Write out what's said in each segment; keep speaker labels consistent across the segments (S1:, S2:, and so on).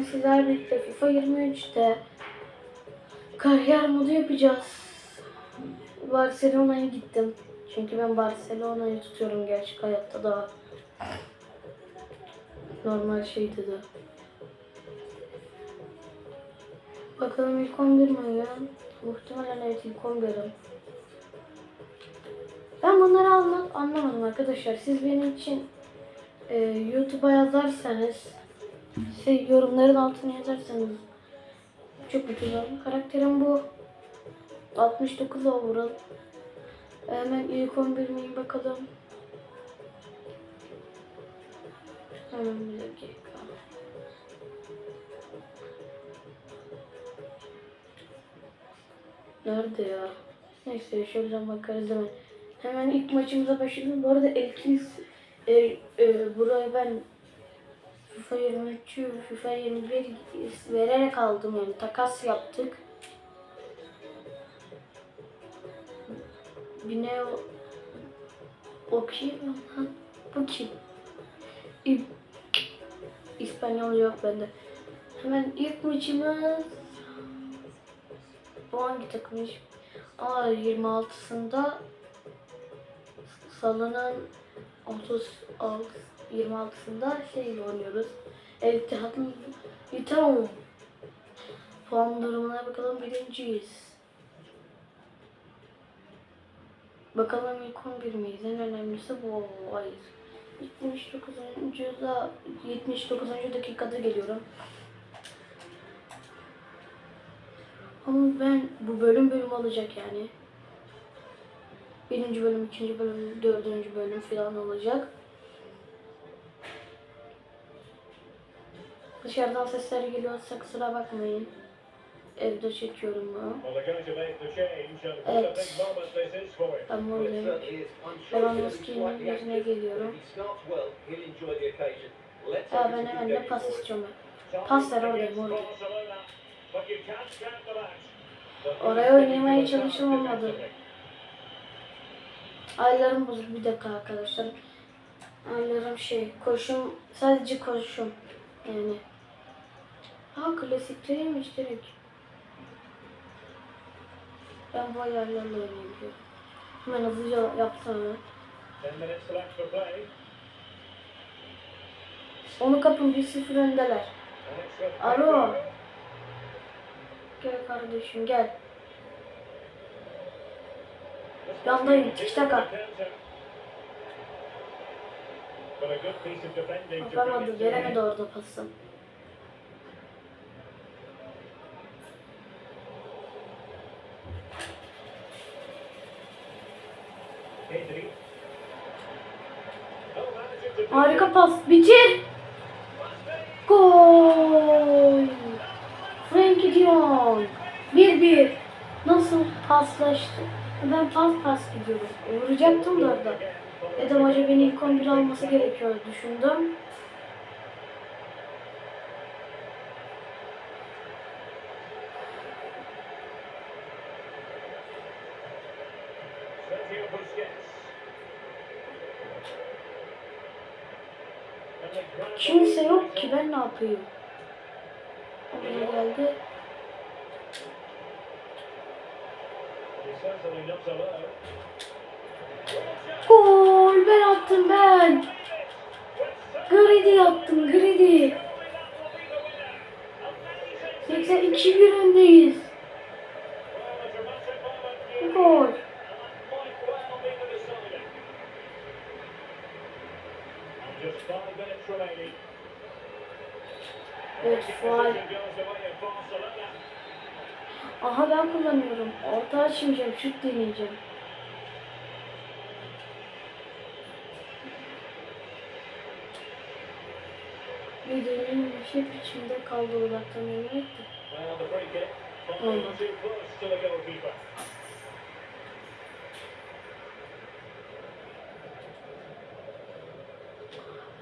S1: bugün sizlerle birlikte FIFA 23'te kariyer modu yapacağız. Barcelona'ya gittim. Çünkü ben Barcelona'yı tutuyorum gerçek hayatta da. Normal şeydi de. Bakalım ilk 11 mi? Muhtemelen evet ilk 11'im. Ben bunları anla anlamadım arkadaşlar. Siz benim için e, YouTube'a yazarsanız şey yorumların altına yazarsanız çok mutlu olurum. Karakterim bu. 69 overall. Hemen ilk 11 miyim bakalım. Hemen bir dakika. Nerede ya? Neyse şöyle bakarız hemen. Hemen ilk maçımıza başlayalım. Bu arada Elkins e, e, buraya ben FIFA 23'ü FIFA 21 vererek aldım yani takas yaptık. Bir ne o? O kim? Bu kim? İ- İspanyolca yok bende. Hemen ilk maçımız bu hangi takımmış? Aa 26'sında salınan 36 26'sında şey oynuyoruz. İttihat'ın İttihat Puan durumuna bakalım birinciyiz. Bakalım ilk 11 miyiz? En önemlisi bu. Hayır. 79. da 79. dakikada geliyorum. Ama ben bu bölüm bölüm olacak yani. Birinci bölüm, ikinci bölüm, dördüncü bölüm falan olacak. Dışarıdan sesler geliyorsa kusura bakmayın. Evde çekiyorum bunu. Evet.
S2: to be
S1: Lewandowski'nin
S2: reactive.
S1: geliyorum. Ha ben hemen de pas istiyorum. Pas ver
S3: out. The
S1: Oraya oynamaya çalıştım, olmadı. Aylarım bozuk bir dakika arkadaşlar. Aylarım şey koşum sadece koşum yani. Ha klasikleriymiş direkt. Ben bu ayarlarla oynayabiliyorum. Hemen hızlıca
S3: play,
S1: Onu kapın 1-0 öndeler. Alo. Gel kardeşim gel. Yandayım, tiki taka. Yapamadı, veremedi orada pası.
S3: Pedri. Oh, managing to do
S1: Harika
S3: it.
S1: pas. Bitir. Gol. Frenkie de Jong. 1-1. Nasıl paslaştı? Ben pas pas gidiyorum. Vuracaktım da orada. Dedim hoca beni ilk 11 alması gerekiyor düşündüm. Kimse yok ki ben ne yapayım? Gol ben attım ben. Gridi attım Gridi. 82 bir öndeyiz. Gol.
S3: Just five minutes remaining.
S1: Evet faal.
S3: Decision goes the way of Barcelona.
S1: Aha ben Orta açmayacağım. Şut deneyeceğim. Videonun hep içimde kaldı odaktan
S3: to the goalkeeper.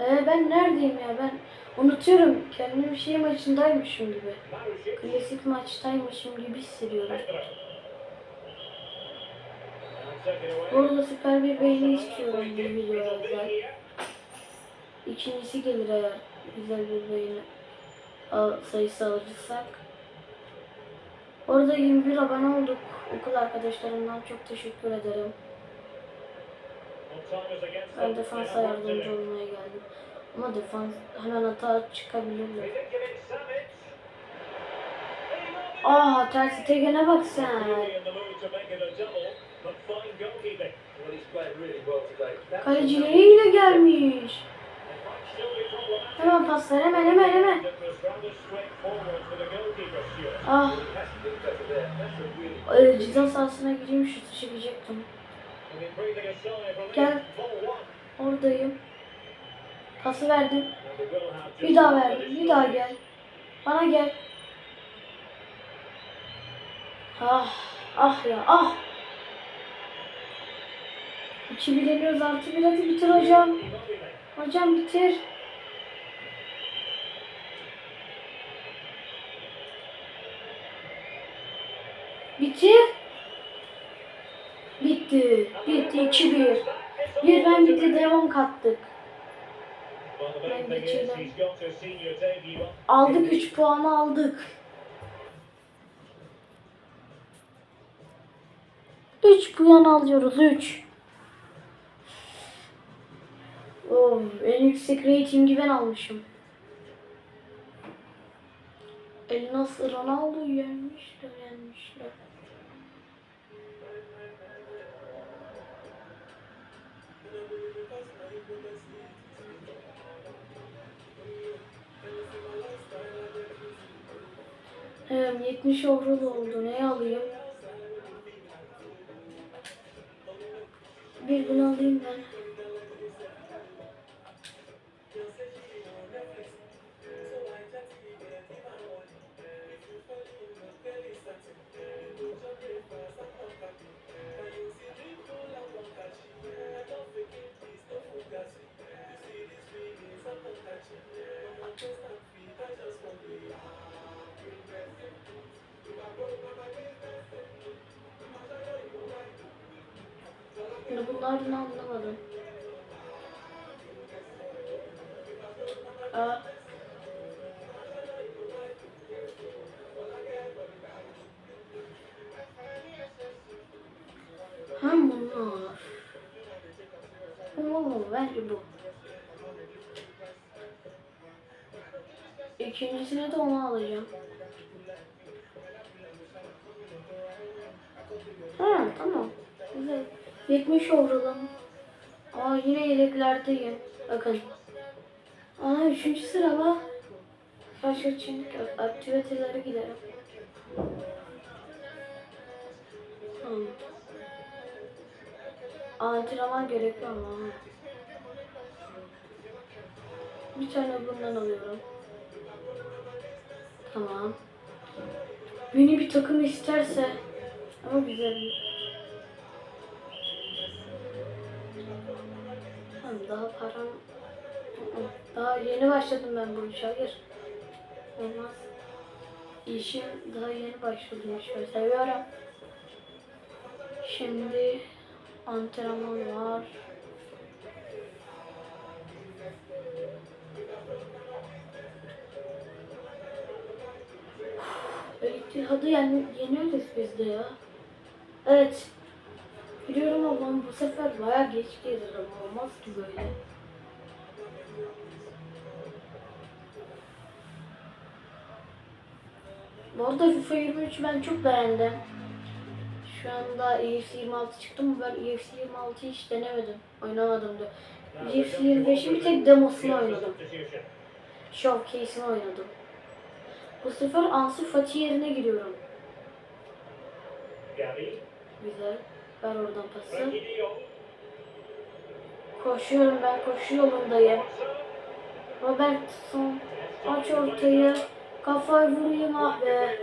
S1: Ee, ben neredeyim ya ben unutuyorum. Kendimi şey maçındaymışım gibi. Klasik maçtaymışım gibi hissediyorum. Bu arada süper bir beğeni istiyorum bu
S3: here.
S1: İkincisi gelir eğer güzel bir beğeni. al- sayısı alırsak. Orada 21 abone olduk. Okul arkadaşlarımdan çok teşekkür ederim. Ben defansa yardımcı olmaya geldim. Ama defans hemen hata çıkabilirler. Aa Ter Stegen'e bak sen. Kalecileriyle gelmiş. Hemen paslar hemen hemen hemen. Ah e, ceza sahasına gireyim şutu çekecektim. Gel. Oradayım. Pası verdim. Bir daha verdim. Bir daha gel. Bana gel. Ah, ah ya, ah. İki bileniyoruz artı bir hadi bitir hocam. Hocam bitir. Bitir. Bitti. Bitti 2-1. Birden bitti devam kattık.
S3: Well, the main
S1: Ben geçelim.
S3: he's got a senior debut.
S1: Aldık 3 puanı aldık. 3 puan alıyoruz 3. Oh, en yüksek ratingi ben almışım. El Nasır Ronaldo'yu yenmişler, yenmişler. Hem 70 euro da oldu. Ne alayım? Bir bunu alayım ben. Şimdi bunlardan anlamadım. Aa. Ha bunlar. Oo, bence bu. İkincisini de onu alacağım. Ha tamam. Güzel. 70 ovralım. Aa yine yedeklerdeyim. Bakın. Aa üçüncü sırada. Başka için aktivitelere gidelim. Tamam. Antrenman gerekiyor ama. Bir tane bundan alıyorum. Tamam. Beni bir takım isterse ama güzel bir daha param daha yeni başladım ben bu işe hayır. Olmaz. İşim daha yeni başladım işe. Seviyorum. Şimdi antrenman var. İttihadı yani yeniyoruz biz de ya. Evet. Biliyorum ama bu sefer baya geç gelir ama olmaz ki böyle. Bu arada FIFA 23 ben çok beğendim. Şu anda EFC 26 çıktı mı ben EFC 26'yı hiç denemedim. Oynamadım da. EFC 25'in bir tek demosunu oynadım. Showcase'ini oynadım. Bu sefer Ansu Fati yerine giriyorum. Güzel. Ver oradan pası. Koşuyorum ben koşu yolundayım. Robertson aç ortayı. Kafayı vurayım ah be.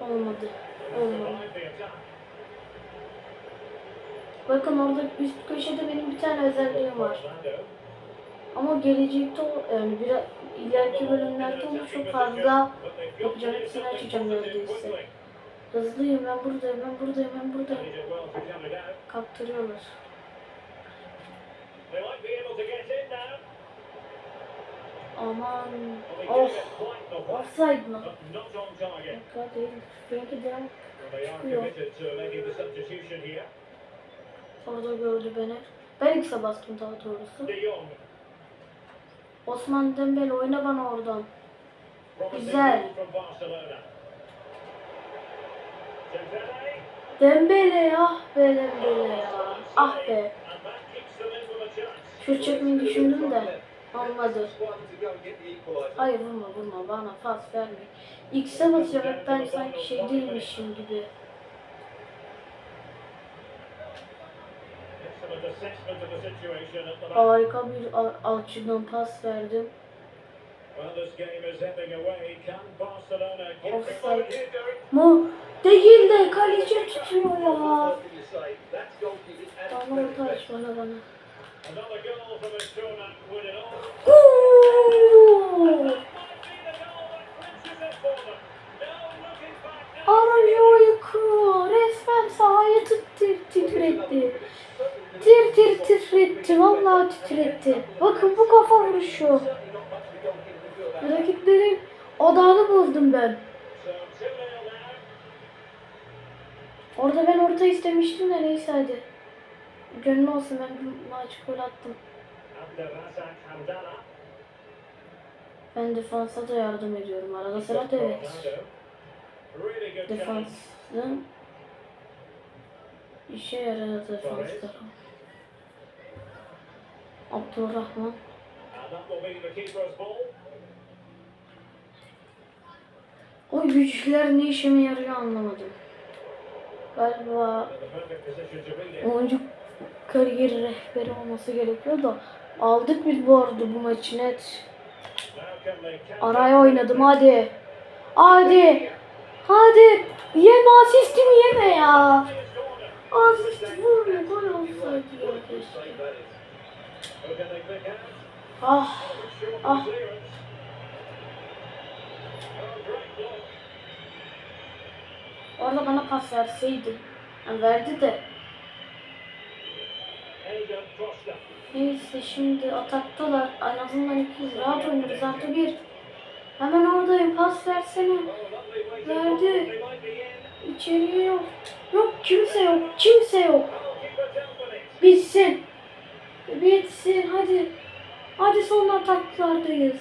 S1: Olmadı. Olmadı. Bakın orada üst köşede benim bir tane özelliğim var. Ama gelecekte yani bir ileriki bölümlerde onu çok fazla yapacağım. Hepsini açacağım neredeyse. Hızlıyım ben buradayım ben buradayım ben buradayım. Kaptırıyorlar. Aman.
S3: Whack,
S1: Offside mı? Dakika değil. Benimki de
S3: here.
S1: orada gördü beni. Ben X'e bastım daha doğrusu. Osman Dembele oyna bana oradan. Güzel.
S3: Dembele.
S1: Ah be Dembele ya. Ah be. Şut çekmeyi düşündüm de olmadı. Hayır vurma vurma bana pas verme. X'e hep ben sanki şey değilmişim gibi. Harika bir alçıdan pas verdim. Offside. Mu değil de kaleci tutuyor ya. Bana aç bana bana. Arroyo resmen sahayı tir titretti. Tir tir titretti. Vallahi titretti. Bakın bu kafa vuruşu. Orta istemiştim de neyse hadi. Gönlü olsun ben bir maç gol attım. Ben defansa da yardım ediyorum arada sıra da evet. Defansın işe yaradı defanslar. Abdurrahman. O güçler ne işime yarıyor anlamadım. Galiba
S3: In the perfect position to read it.
S1: oyuncu kariyeri rehberi olması gerekiyor da aldık biz bu arada bu maçı net. Araya oynadım hadi. Hadi. Hadi. Yeme asistimi yeme ya. Asist vurma gol olsaydı ya.
S2: Save that
S1: Orada bana pas verseydi. Yani verdi de. Neyse şimdi ataktalar. En azından ikiyiz. Rahat oynarız artı bir. Hemen oradayım. Pas versene. Verdi. İçeriye yok. Yok kimse yok. Kimse yok. Bitsin. Bitsin hadi. Hadi son ataklardayız.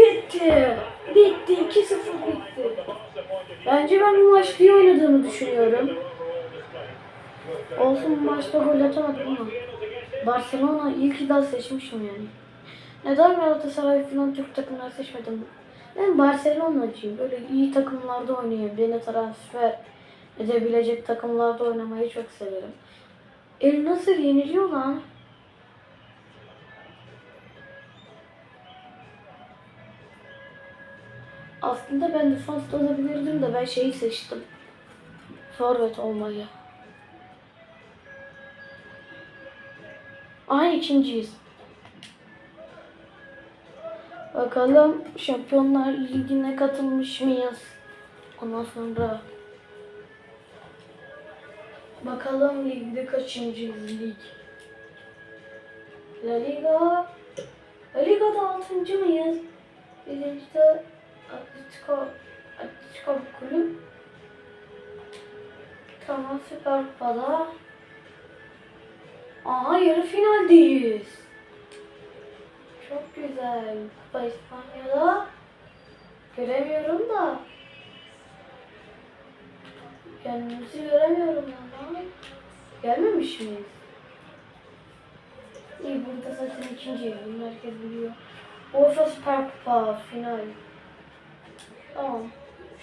S1: Bitti. Bitti. 2-0 bitti. Bence ben bu maçta iyi oynadığımı düşünüyorum. Olsun bu maçta gol atamadım ama. Barcelona iyi ki seçmişim yani. Neden Galatasaray falan Türk takımları seçmedim? Ben Barcelona'cıyım. Böyle iyi takımlarda oynayayım. Beni transfer edebilecek takımlarda oynamayı çok severim. El nasıl yeniliyor lan? Aslında ben defansta olabilirdim de ben şeyi seçtim. Forvet olmayı. Aha ikinciyiz. Bakalım Şampiyonlar Ligi'ne katılmış mıyız? Ondan sonra bakalım ligde kaçıncıyız lig? La Liga La Liga'da altıncı mıyız? Birincide Atletico Atletico kulüp Tamam Süper Kupa'da Aha yarı finaldeyiz. Çok güzel. Kupa İspanya'da göremiyorum da. Kendimizi göremiyorum ama. Gelmemiş miyiz? İyi burada zaten ikinci Bunu herkes biliyor. UEFA Süper Kupa final. Tamam.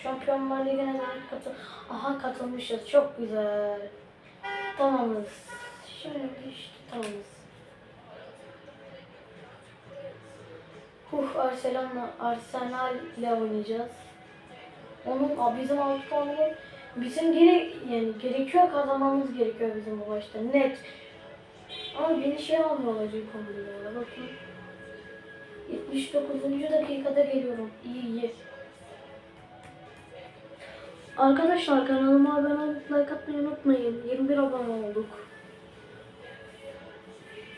S1: Şampiyonlar Ligi'ne katıl... Aha katılmışız. Çok güzel. Tamamız. Şimdi işte tamamız. Huh Arsenal'la Arsenal'le oynayacağız. Onun bizim altı puanı var. Bizim gere yani gerekiyor kazanmamız gerekiyor bizim bu başta net. Ama beni şey almıyorlar ilk oluyorlar bakayım. 79. dakikada geliyorum. İyi iyi. Arkadaşlar kanalıma abone olup like atmayı unutmayın. 21 abone olduk.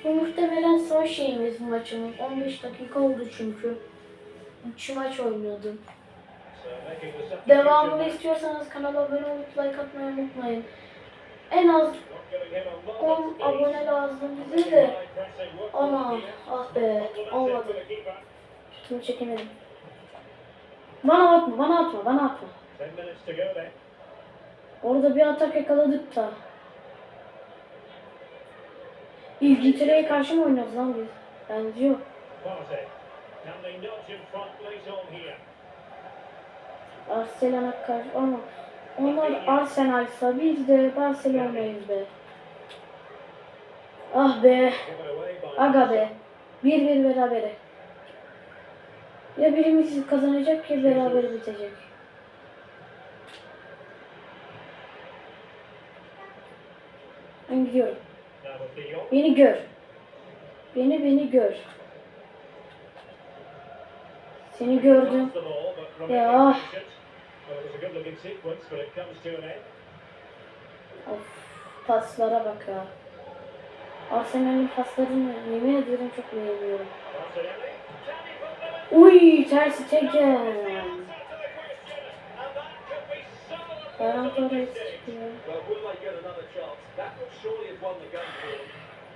S1: Bu muhtemelen son şeyimiz maçımız. 15 dakika oldu çünkü. 3 maç
S3: substitution
S1: Devamını istiyorsanız kanala abone olup like atmayı unutmayın. En az
S3: Not giving him a lot
S1: 10
S3: of space.
S1: abone lazım bize de.
S3: Here.
S1: ah be olmadı. Şutumu çekemedim. Bana atma, bana atma, bana atma. Orada bir atak yakaladık da. İngiltere'ye karşı mı oynuyoruz lan biz? Bence yok. Barcelona karşı ama onlar Arsenal'sa biz de Barcelona'yız be. Ah be. Aga be. Bir bir berabere. Ya birimiz kazanacak ya beraber bitecek. Ben gidiyorum. Beni gör. Beni beni gör. Seni gördüm. Ya. Of paslara bak ya. Arsenal'in paslarını yemin ediyorum çok beğeniyorum. Uy tersi
S3: so
S1: Ferran Torres çıkıyor.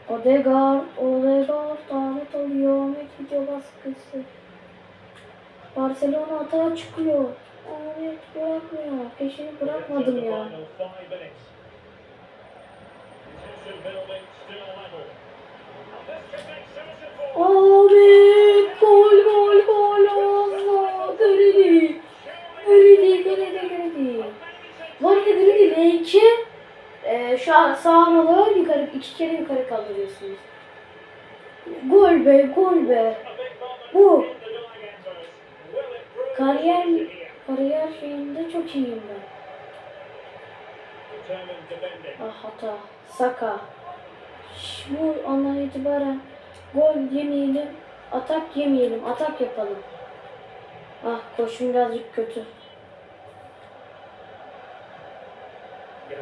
S1: Odegaard, Odegaard davet alıyor. Ahmet video baskısı. Barcelona atağa çıkıyor. Ahmet bırakmıyor. Peşini bırakmadım ya.
S3: final five minutes. Tension building, still level. And this could make certain for
S1: Ahmet gol gol gol Allah Gridi Gridi Gridi Gridi Bu arada L2 e, şu an sağ analı yukarı iki kere yukarı kaldırıyorsunuz. Gol be gol be. Bu kariyer kariyer şeyinde çok iyiyim ben. Ah hata. Saka. Bu andan itibaren gol yemeyelim. Atak yemeyelim. Atak yapalım. Ah koşum birazcık kötü.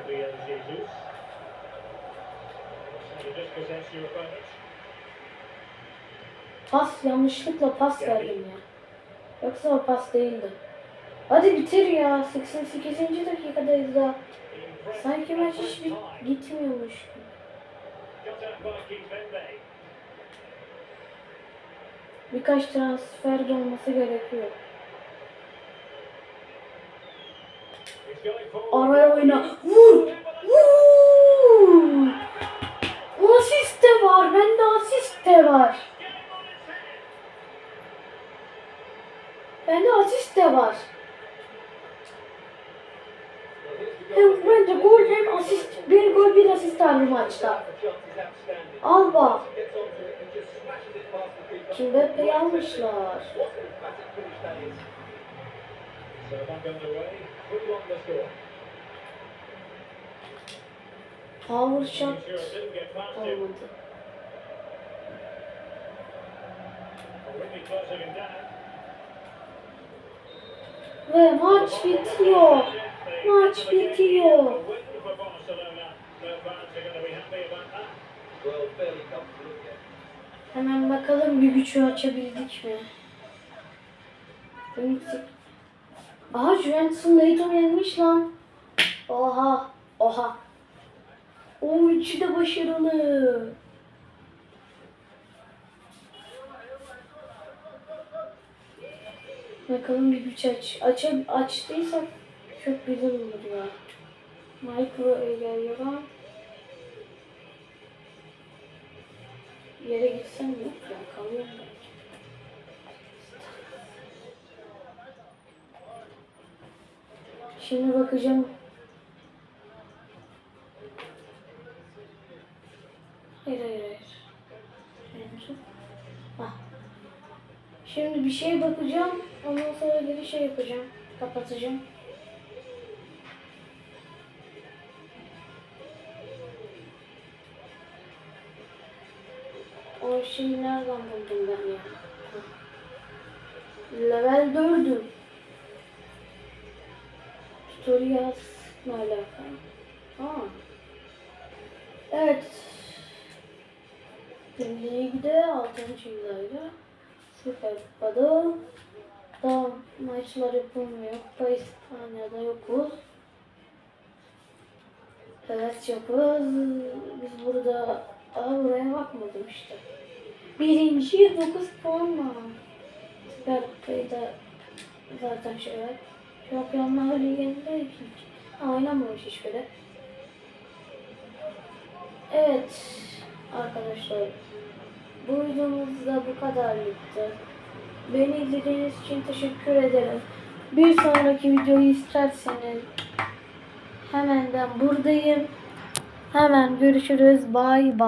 S3: Gabriel Jesus.
S1: Pas yanlışlıkla pas verdim ya. Yoksa o pas değildi. Hadi bitir ya. 88. dakikadayız daha. Sanki maç hiç bit gitmiyormuş. Birkaç transfer de olması gerekiyor. Araya oyna. Vur! Vur! Asist de var. Bende asist de var. Bende asist de var. Hem bence gol hem asist. Bir gol bir asist var bu maçta. Alba.
S2: Gets onto
S3: So back underway. 3-1 the score.
S1: Power shot olmadı. Ve maç bitiyor. Maç bitiyor. Hemen bakalım bir gücü açabildik mi? Benfica. Aha Juventus'un Leighton yenmiş lan. Oha. Oha. O üçü de başarılı. Bakalım bir güç aç. Aç açtıysak çok güzel olur ya. Micro geliyor. Yere gitsem yok ya kalıyorum belki. Şimdi bakacağım. Hayır hayır hayır. Şimdi, ah. Şimdi bir şeye bakacağım. Ondan sonra geri şey yapacağım. Kapatacağım. Maçlar yapılmıyor. Kupa İspanya'da yokuz. Evet yokuz. Biz burada Aa, bakmadım işte. Birinci 9 puanla. Süper Kupa'yı zaten şey var. Şampiyonlar Ligi'nde ikinci. Ha, oynamamış hiçbiri. Evet arkadaşlar bu videomuz da bu kadarlıktı. Beni izlediğiniz için teşekkür ederim. Bir sonraki videoyu isterseniz hemen ben buradayım. Hemen görüşürüz. Bay bay.